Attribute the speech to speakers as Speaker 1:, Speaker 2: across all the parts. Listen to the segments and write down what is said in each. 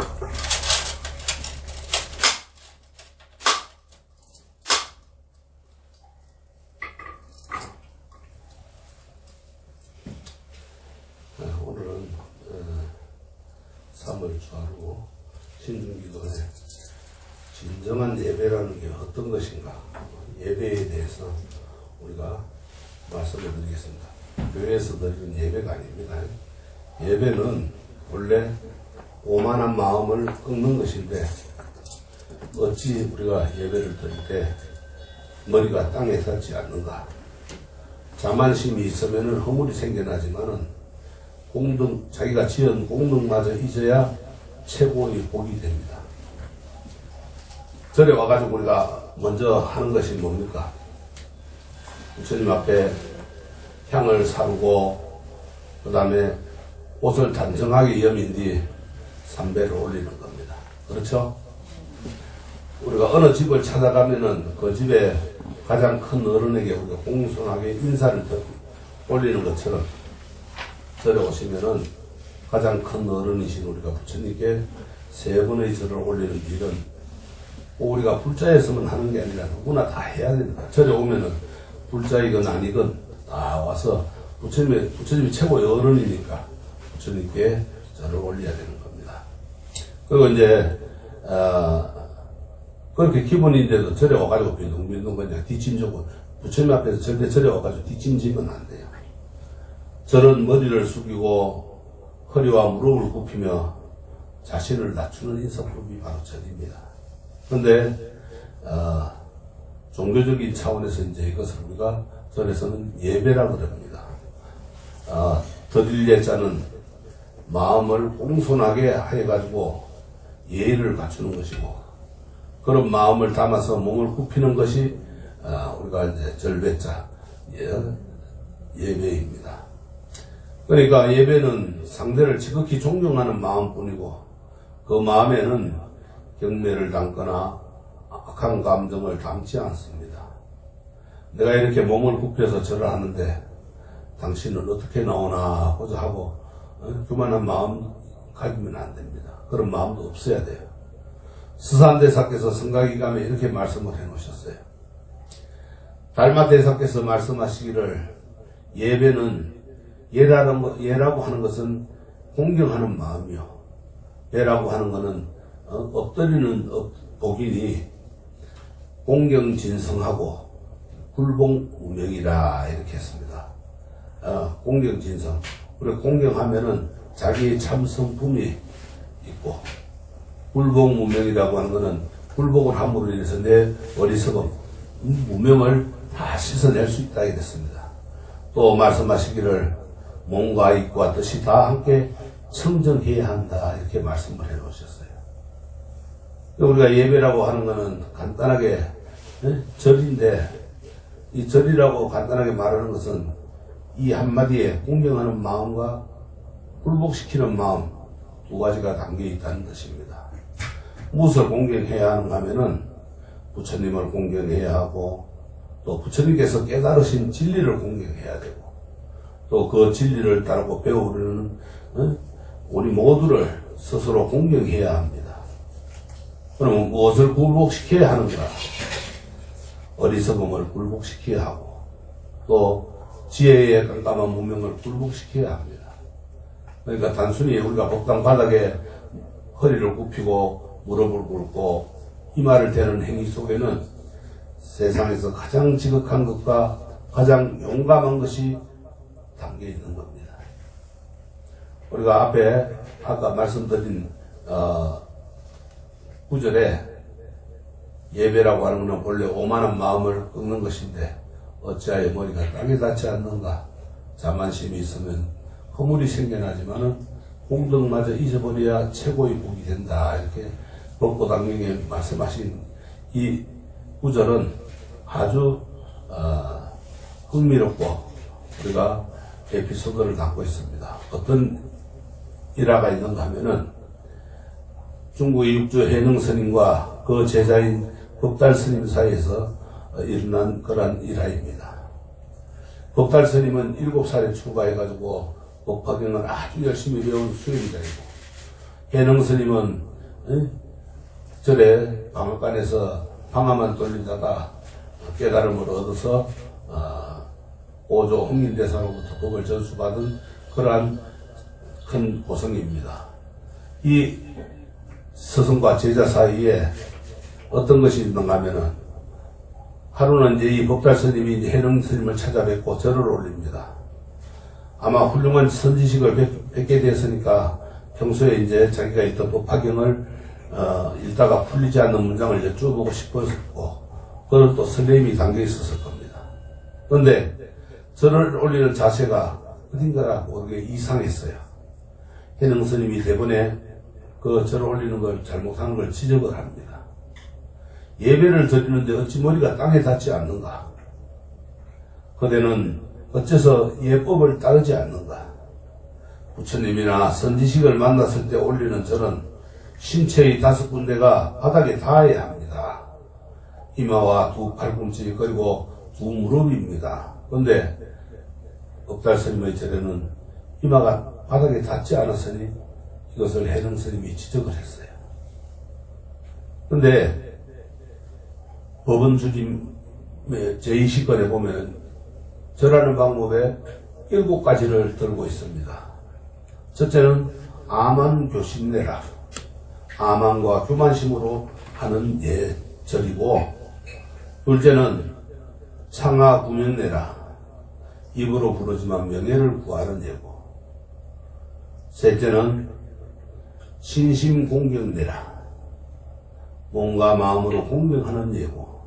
Speaker 1: 네, 오늘은 어, 3월 초하루 신중기도의 진정한 예배라는 게 어떤 것인가 예배에 대해서 우리가 말씀을 드리겠습니다. 교회에서 드리는 예배가 아닙니다. 예배는 원래 오만한 마음을 꺾는 것인데 어찌 우리가 예배를 드릴 때 머리가 땅에 닿지 않는가 자만심이 있으면 허물이 생겨나지만은 공덕, 자기가 지은 공덕마저 잊어야 최고의 복이 됩니다. 절에 와가지고 우리가 먼저 하는 것이 뭡니까? 부처님 앞에 향을 사르고, 그 다음에 옷을 단정하게 여민 뒤 삼배를 올리는 겁니다. 그렇죠? 우리가 어느 집을 찾아가면은 그 집에 가장 큰 어른에게 우리가 공손하게 인사를 드- 올리는 것처럼 절에 오시면은 가장 큰 어른이신 우리가 부처님께 세 번의 절을 올리는 일은 꼭 우리가 불자에서만 하는 게 아니라 누구나 다 해야 됩니다. 절에 오면은 불자이건 아니건 다 와서 부처님의, 부처님이 최고의 어른이니까 부처님께 절을 올려야 겁니다. 그리고 이제, 어, 그렇게 기본인데도 절에 와가지고 빈둥빈둥 그냥 뒷짐지고 부처님 앞에서 절대 절에 와가지고 뒷짐지면 안 돼요. 저는 머리를 숙이고 허리와 무릎을 굽히며 자신을 낮추는 인사법이 바로 절입니다. 그런데 어, 종교적인 차원에서 이제 이것을 우리가 절에서는 예배라고 그럽니다. 어, 드릴 예자는 마음을 공손하게 해가지고 예의를 갖추는 것이고 그런 마음을 담아서 몸을 굽히는 것이 어, 우리가 이제 절배자 예, 예배입니다. 그러니까 예배는 상대를 지극히 존경하는 마음뿐이고 그 마음에는 경매를 담거나 악한 감정을 담지 않습니다. 내가 이렇게 몸을 굽혀서 절을 하는데 당신은 어떻게 나오나 하고자 하고 어? 그만한 마음 가지면 안 됩니다. 그런 마음도 없어야 돼요. 스산대사께서 성가기감에 이렇게 말씀을 해 놓으셨어요. 달마대사께서 말씀하시기를 예배는 예라는 거- 예라고 하는 것은 공경하는 마음이요. 예라고 하는 것은 어, 엎드리는 업- 복이니 공경진성하고 불봉무명이라 이렇게 했습니다. 어, 공경진성. 우리 공경하면은 자기의 참 성품이 있고 불복 무명이라고 하는 것은 불복을 함으로 인해서 내 어리석음, 음, 무명을 다 씻어낼 수 있다 이랬습니다. 또 말씀하시기를 몸과 입과 뜻이 다 함께 청정해야 한다 이렇게 말씀을 해 놓으셨어요. 우리가 예배라고 하는 것은 간단하게 예? 절인데 이 절이라고 간단하게 말하는 것은 이 한마디에 공경하는 마음과 불복시키는 마음 두 가지가 담겨 있다는 것입니다. 무엇을 공경해야 하는가 하면은 부처님을 공경해야 하고 또 부처님께서 깨달으신 진리를 공경해야 되고 또 그 진리를 따르고 배우려는 어? 우리 모두를 스스로 공경해야 합니다. 그러면 무엇을 굴복시켜야 하는가? 어리석음을 굴복시켜야 하고 또 지혜의 깜깜한 무명을 굴복시켜야 합니다. 그러니까 단순히 우리가 법당 바닥에 허리를 굽히고 무릎을 꿇고 이마를 대는 행위 속에는 세상에서 가장 지극한 것과 가장 용감한 것이 담겨 있는 겁니다. 우리가 앞에 아까 말씀드린 어, 구절에 예배라고 하는 것은 원래 오만한 마음을 꺾는 것인데 어찌하여 머리가 땅에 닿지 않는가 자만심이 있으면 허물이 생겨나지만은 공덕마저 잊어버려야 최고의 복이 된다 이렇게 법고당경에 말씀하신 이 구절은 아주 어, 흥미롭고 우리가 에피소드를 갖고 있습니다. 어떤 일화가 있는가 하면은 중국의 육조 해능 스님과 그 제자인 법달 스님 사이에서 어, 일어난 그런 일화입니다. 법달 스님은 일곱 살에 출가해가지고 법화경을 아주 열심히 배운 수행자이고 해능 스님은 에? 절에 방앗간에서 방아만 돌리다가 깨달음을 얻어서 어, 오조 홍인대사로부터 법을 전수받은 그러한 큰 고성입니다. 이 스승과 제자 사이에 어떤 것이 있는가 하면은 하루는 이제 이 법달 스님이 해능 스님을 찾아뵙고 절을 올립니다. 아마 훌륭한 선지식을 뵙, 뵙게 됐으니까 평소에 이제 자기가 있던 법화경을 어, 읽다가 풀리지 않는 문장을 여쭤보고 싶었고 그건 또 설렘이 담겨 있었을 겁니다. 그런데 절을 올리는 자세가 어딘가 모르게 이상했어요. 해능 스님이 대번에 그 절을 올리는 걸 잘못하는 걸 지적을 합니다. 예배를 드리는데 어찌 머리가 땅에 닿지 않는가? 그대는 어째서 예법을 따르지 않는가? 부처님이나 선지식을 만났을 때 올리는 절은 신체의 다섯 군데가 바닥에 닿아야 합니다. 이마와 두 팔꿈치 그리고 두 무릎입니다. 그런데 업달 스님의 절에는 이마가 바닥에 닿지 않았으니 이것을 해능 스님이 지적을 했어요. 그런데 법원 주임의 제2시권에 보면 절하는 방법에 일곱 가지를 들고 있습니다. 첫째는 아만 교신내라. 아만과 교만심으로 하는 예절이고, 둘째는 창하구명내라. 입으로 부르지만 명예를 구하는 예고. 셋째는 신심 공경내라. 몸과 마음으로 공경하는 예고.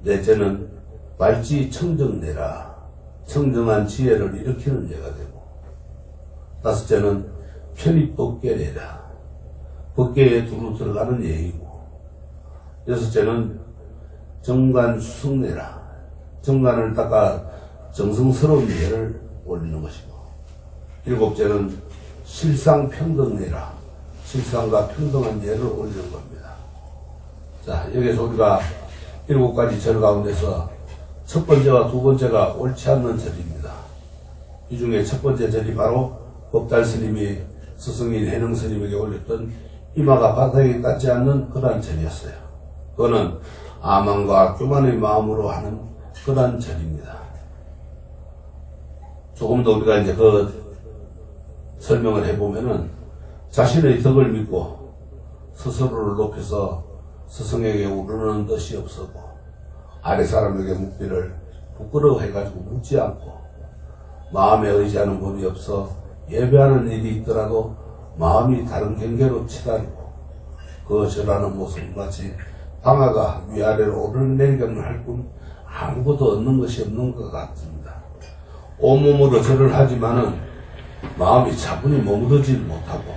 Speaker 1: 넷째는 말지 청정내라. 청정한 지혜를 일으키는 예가 되고. 다섯째는 편입법계내라. 법계에 두루 들어가는 예이고. 여섯째는 정관수승내라. 정관을 닦아 정성스러운 예를 올리는 것이고. 일곱째는 실상평등내라. 실상과 평등한 예를 올리는 겁니다. 자, 여기서 우리가 일곱 가지 절 가운데서 첫 번째와 두 번째가 옳지 않는 절입니다. 이 중에 첫 번째 절이 바로 법달 스님이 스승인 해능 스님에게 올렸던 이마가 바닥에 닿지 않는 그러한 절이었어요. 그거는 아만과 교만의 마음으로 하는 그러한 절입니다. 조금 더 우리가 이제 그 설명을 해보면은 자신의 덕을 믿고 스스로를 높여서 스승에게 우르는 뜻이 없었고 아래 사람에게 묻기를 부끄러워해가지고 묻지 않고 마음에 의지하는 법이 없어 예배하는 일이 있더라도 마음이 다른 경계로 치달고 그 절하는 모습 마치 방아가 위아래로 오르내리기만 할뿐 아무것도 얻는 것이 없는 것 같습니다. 온몸으로 절을 하지만은 마음이 차분히 머무르지 못하고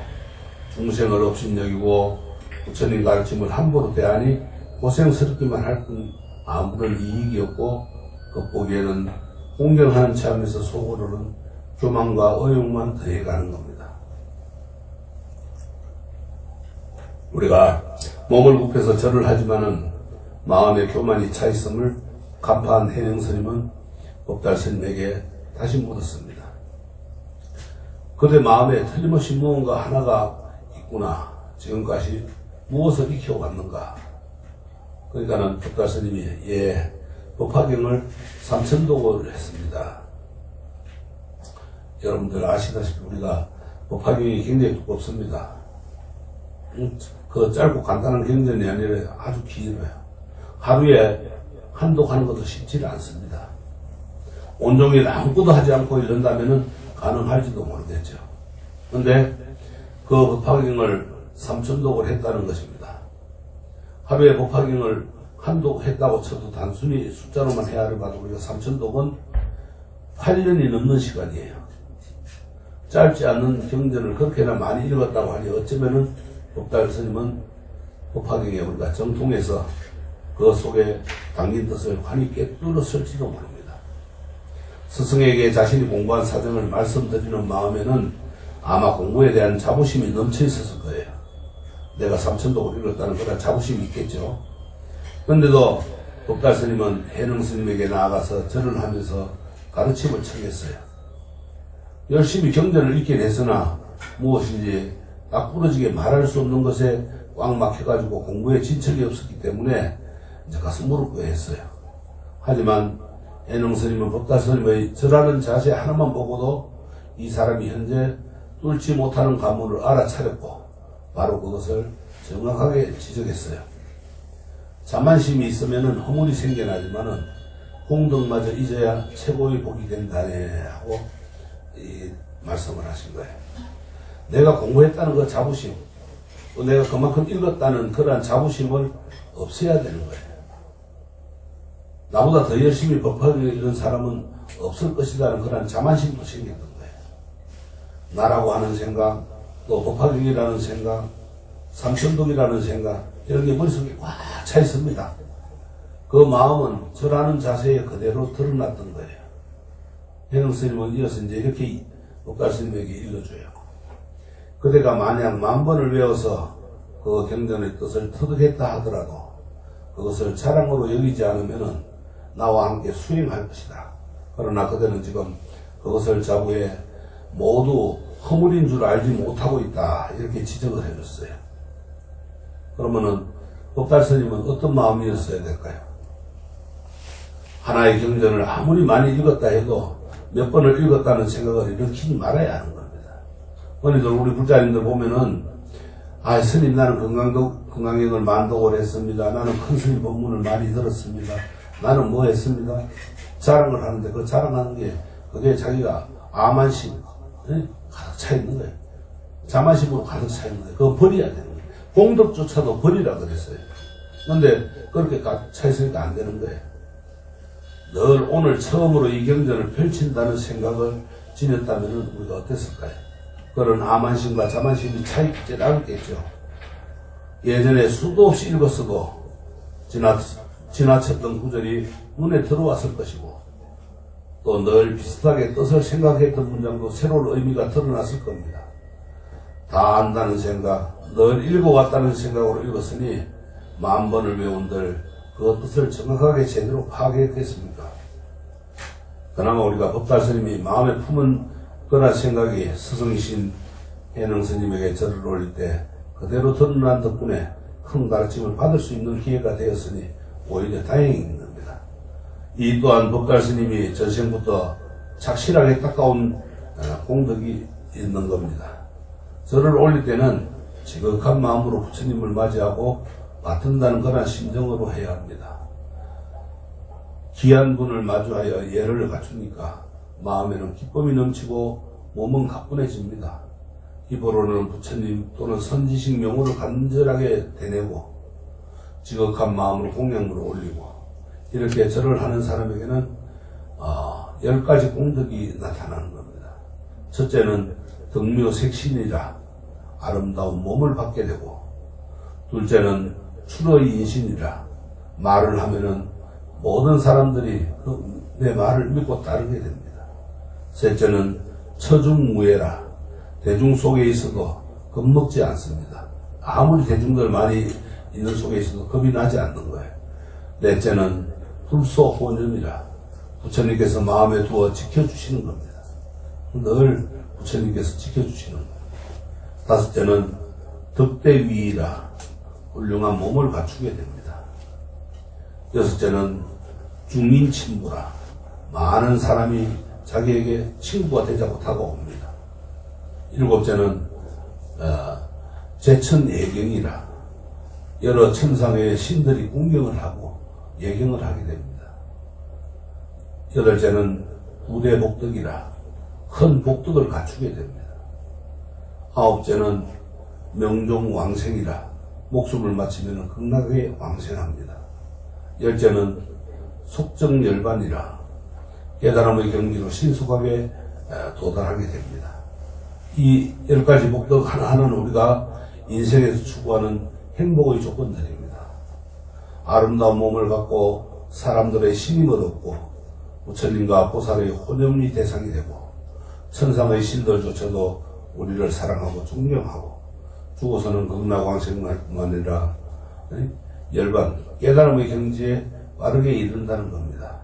Speaker 1: 중생을 업신여기고 부처님 가르침을 함부로 대하니 고생스럽기만 할 뿐 아무런 이익이 없고 겉보기에는 공경하는 체험에서 속으로는 교만과 어용만 더해가는 겁니다. 우리가 몸을 굽혀서 절을 하지만은 마음의 교만이 차 있음을 간파한 해령 스님은 법달 스님에게 다시 물었습니다. 그대 마음에 틀림없이 무언가 하나가 있구나. 지금까지 무엇을 익혀왔는가? 그러니까는 법달 스님이 예 법화경을 삼천독을 했습니다. 여러분들 아시다시피 우리가 법화경이 굉장히 두껍습니다. 음, 그 짧고 간단한 경전이 아니라 아주 길어요. 하루에 한독 하는 것도 쉽지는 않습니다. 온종일 아무것도 하지 않고 이런다면은 가능할지도 모르겠죠. 근데 그 법화경을 삼천독을 했다는 것입니다. 하루에 법화경을 한독 했다고 쳐도 단순히 숫자로만 헤아려 봐도 우리가 삼천독은 8년이 넘는 시간이에요. 짧지 않은 경전을 그렇게나 많이 읽었다고 하니 어쩌면은 법달 스님은 법화경에 우리가 정통해서 그 속에 담긴 뜻을 환히 깨뚫었을지도 모릅니다. 스승에게 자신이 공부한 사정을 말씀드리는 마음에는 아마 공부에 대한 자부심이 넘쳐 있었을 거예요. 내가 삼천독을 읽었다는 그런 자부심이 있겠죠. 그런데도 법달 스님은 해능 스님에게 나아가서 절을 하면서 가르침을 청했어요. 열심히 경전을 읽긴 했으나 무엇인지 딱 부러지게 말할 수 없는 것에 꽉 막혀가지고 공부에 진척이 없었기 때문에 이제 가서 무릎 꿇어했어요. 하지만 애능 스님은 법다 스님의 절하는 자세 하나만 보고도 이 사람이 현재 뚫지 못하는 가문을 알아차렸고 바로 그것을 정확하게 지적했어요. 자만심이 있으면은 허물이 생겨나지만은 공덕마저 잊어야 최고의 복이 된다네 하고 이 말씀을 하신 거예요. 내가 공부했다는 그 자부심, 또 내가 그만큼 읽었다는 그러한 자부심을 없애야 되는 거예요. 나보다 더 열심히 법학을 읽은 사람은 없을 것이라는 그런 자만심도 생겼던 거예요. 나라고 하는 생각, 또 법학이라는 생각, 삼천동이라는 생각, 이런 게 머릿속에 꽉 차 있습니다. 그 마음은 절하는 자세에 그대로 드러났던 거예요. 해능 스님은 이어서 이제 이렇게 법가 스님에게 일러줘요. 그대가 만약 만 번을 외워서 그 경전의 뜻을 터득했다 하더라도 그것을 자랑으로 여기지 않으면은 나와 함께 수행할 것이다. 그러나 그대는 지금 그것을 자부해 모두 허물인 줄 알지 못하고 있다. 이렇게 지적을 해줬어요. 그러면은 법달 스님은 어떤 마음이었어야 될까요? 하나의 경전을 아무리 많이 읽었다 해도 몇 번을 읽었다는 생각을 일으키지 말아야 하는 겁니다. 언니들 우리 불자님들 보면은 아 스님 나는 건강도 건강행을 만독을 했습니다. 나는 큰 스님 법문을 많이 들었습니다. 나는 뭐 했습니다. 자랑을 하는데 그 자랑하는 게 그게 자기가 아만심 예? 가득 차 있는 거예요. 자만심으로 가득 차 있는 거예요. 그거 버려야 되는 거예요. 공덕조차도 버리라 그랬어요. 근데 그렇게 가득 차 있으니까 안 되는 거예요. 늘 오늘 처음으로 이 경전을 펼친다는 생각을 지녔다면 우리가 어땠을까요? 그런 아만심과 자만심이 차있지 않겠죠. 예전에 수도 없이 읽었어도 지나, 지나쳤던 구절이 눈에 들어왔을 것이고 또 늘 비슷하게 뜻을 생각했던 문장도 새로운 의미가 드러났을 겁니다. 다 안다는 생각, 늘 읽어왔다는 생각으로 읽었으니 만 번을 외운들 그 뜻을 정확하게 제대로 파악했겠습니까? 그나마 우리가 법달 스님이 마음에 품은 그런 생각이 스승이신 해능 스님에게 절을 올릴 때 그대로 드러난 덕분에 큰 가르침을 받을 수 있는 기회가 되었으니 오히려 다행인 겁니다. 이 또한 법달 스님이 전생부터 착실하게 닦아온 어, 공덕이 있는 겁니다. 절을 올릴 때는 지극한 마음으로 부처님을 맞이하고 맡은다는 그런 심정으로 해야 합니다. 귀한 분을 마주하여 예를 갖추니까 마음에는 기쁨이 넘치고 몸은 가뿐해집니다. 입으로는 부처님 또는 선지식 명호를 간절하게 되내고 지극한 마음으로 공양물을 올리고 이렇게 절을 하는 사람에게는 어, 열 가지 공덕이 나타나는 겁니다. 첫째는 덕묘색신이라 아름다운 몸을 받게 되고 둘째는 출의 인신이라 말을 하면은 모든 사람들이 그내 말을 믿고 따르게 됩니다. 셋째는 처중무예라 대중 속에 있어도 겁먹지 않습니다. 아무리 대중들 많이 있는 속에 있어도 겁이 나지 않는 거예요. 넷째는 불소혼념이라 부처님께서 마음에 두어 지켜주시는 겁니다. 늘 부처님께서 지켜주시는 거예요. 다섯째는 덕대위이라 훌륭한 몸을 갖추게 됩니다. 여섯째는 중인친부라 많은 사람이 자기에게 친구가 되자고 다가옵니다. 일곱째는 어, 제천예경이라 여러 천상의 신들이 궁경을 하고 예경을 하게 됩니다. 여덟째는 부대 복덕이라 큰 복덕을 갖추게 됩니다. 아홉째는 명종 왕생이라 목숨을 마치면 극락에 왕생합니다. 열째는 속정열반이라 깨달음의 경지로 신속하게 에, 도달하게 됩니다. 이 열 가지 복덕 하나하나는 우리가 인생에서 추구하는 행복의 조건들입니다. 아름다운 몸을 갖고 사람들의 신임을 얻고 부처님과 보살의 혼연이 대상이 되고 천상의 신들조차도 우리를 사랑하고 존경하고 죽어서는 극락왕생뿐만 아니라 에? 열반 깨달음의 경지에 빠르게 이른다는 겁니다.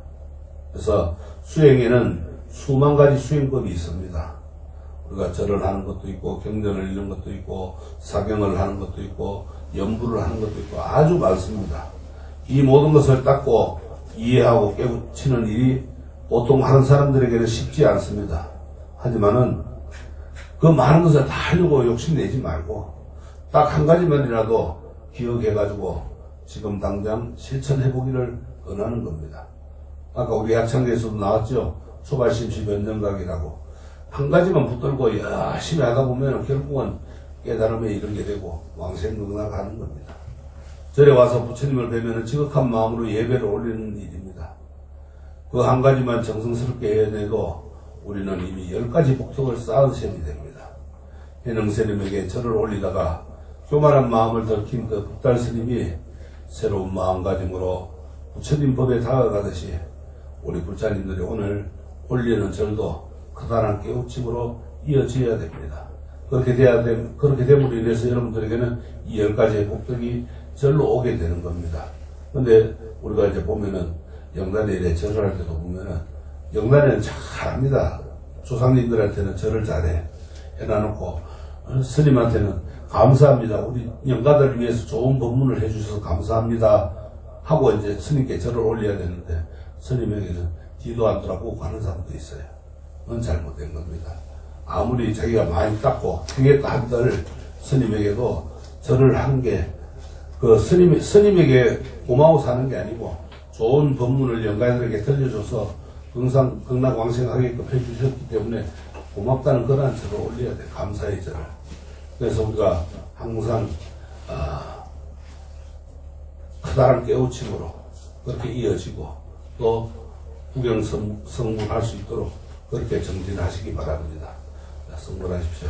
Speaker 1: 그래서 수행에는 수만 가지 수행법이 있습니다. 우리가 절을 하는 것도 있고 경전을 읽는 것도 있고 사경을 하는 것도 있고 연부를 하는 것도 있고 아주 많습니다. 이 모든 것을 닦고 이해하고 깨우치는 일이 보통 하는 사람들에게는 쉽지 않습니다. 하지만은 그 많은 것을 다 하려고 욕심내지 말고 딱 한 가지만이라도 기억해가지고 지금 당장 실천해보기를 권하는 겁니다. 아까 우리 약창에서도 나왔죠. 초발심시 변정각이라고. 한 가지만 붙들고 열심히 하다 보면 결국은 깨달음에 이르게 되고 왕생극락하는 겁니다. 절에 와서 부처님을 뵈면 지극한 마음으로 예배를 올리는 일입니다. 그 한 가지만 정성스럽게 해내도 우리는 이미 열 가지 복덕을 쌓은 셈이 됩니다. 해능스님에게 절을 올리다가 교만한 마음을 들킨 그 북달 스님이 새로운 마음가짐으로 부처님 법에 다가가듯이 우리 불자님들이 오늘 올리는 절도 커다란 깨우침으로 이어져야 됩니다. 그렇게 돼야 됨, 그렇게 됨으로 인해서 여러분들에게는 이 열 가지의 복덕이 절로 오게 되는 겁니다. 근데 우리가 이제 보면은 영단일에 절을 할 때도 보면은 영단에는 잘합니다. 조상님들한테는 절을 잘해. 해놔놓고 어, 스님한테는 감사합니다. 우리 영가들을 위해서 좋은 법문을 해주셔서 감사합니다. 하고 이제 스님께 절을 올려야 되는데 스님에게는 뒤도 안 돌아보고 가는 사람도 있어요. 그건 잘못된 겁니다. 아무리 자기가 많이 닦고 행했다 한들 스님에게도 절을 하는 게 그 스님, 스님에게 고마워 사는 게 아니고 좋은 법문을 영가들에게 들려줘서 긍상, 극락왕생하게끔 해주셨기 때문에 고맙다는 그런 절을 올려야 돼. 감사의 절을. 그래서 우리가 항상, 아, 커다란 깨우침으로 그렇게 이어지고 또 구경 성- 성문할 수 있도록 그렇게 정진하시기 바랍니다. 자,
Speaker 2: 성문하십시오.